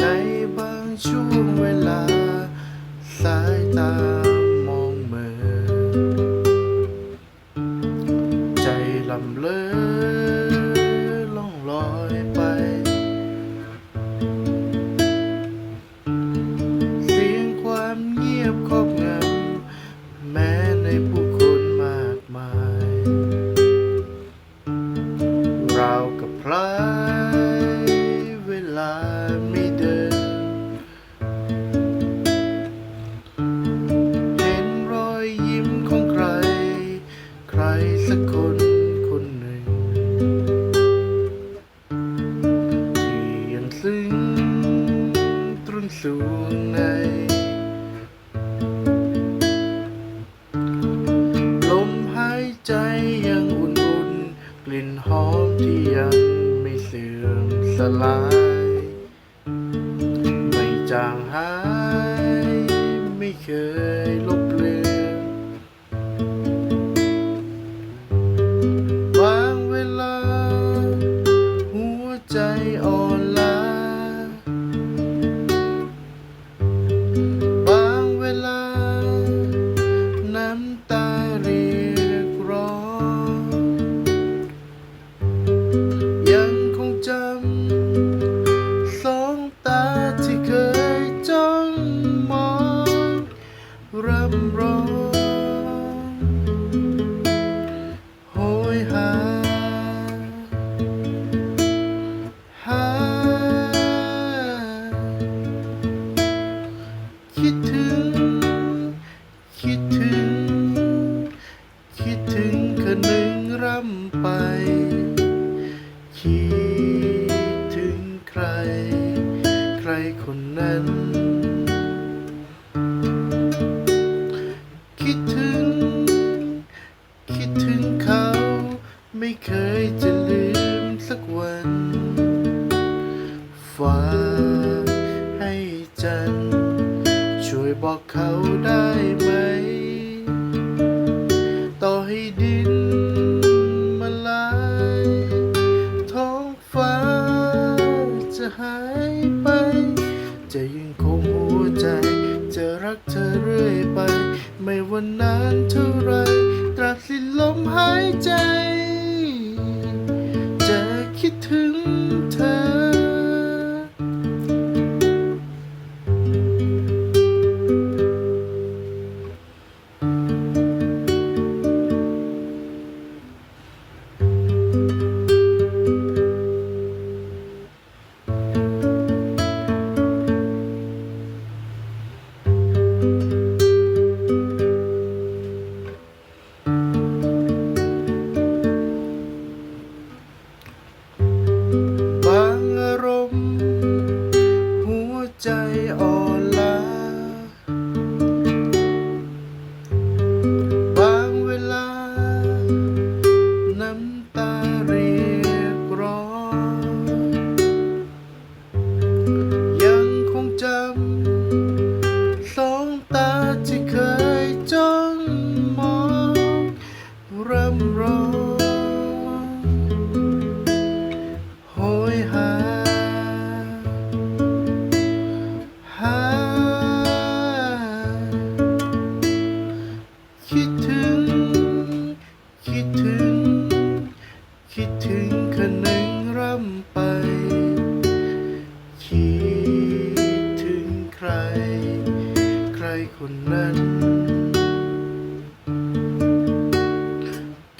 ในบางช่วงเวลาสายตา สูงในลมหายใจยังอุ่นๆ กลิ่นหอมที่ยังไม่เสื่อมสลาย ไม่จางหาย ไม่เคยลบ ใครใครคนนั้น คิดถึง คิดถึงเขาไม่เคยจอ จะยังคงหัวใจ จะรักเธอเรื่อยไป ไม่ว่านานเท่าไร ตราบสิ้นลมหายใจ คิดถึงคนหนึ่งร่ำไป คิดถึงใคร ใครคนนั้น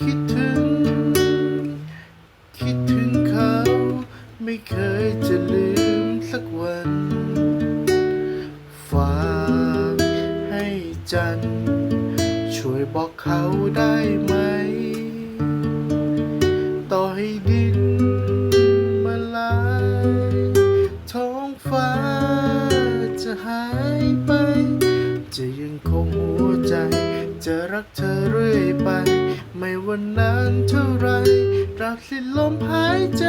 คิดถึง คิดถึงเขา ไม่เคยจะลืมสักวันฝากให้จันทร์ ดินมาลายท้องฟ้าจะหายไป จะยังคงหัวใจ จะรักเธอเรื่อยไป ไม่ว่านานเท่าไรตราบสิ้นลมหายใจ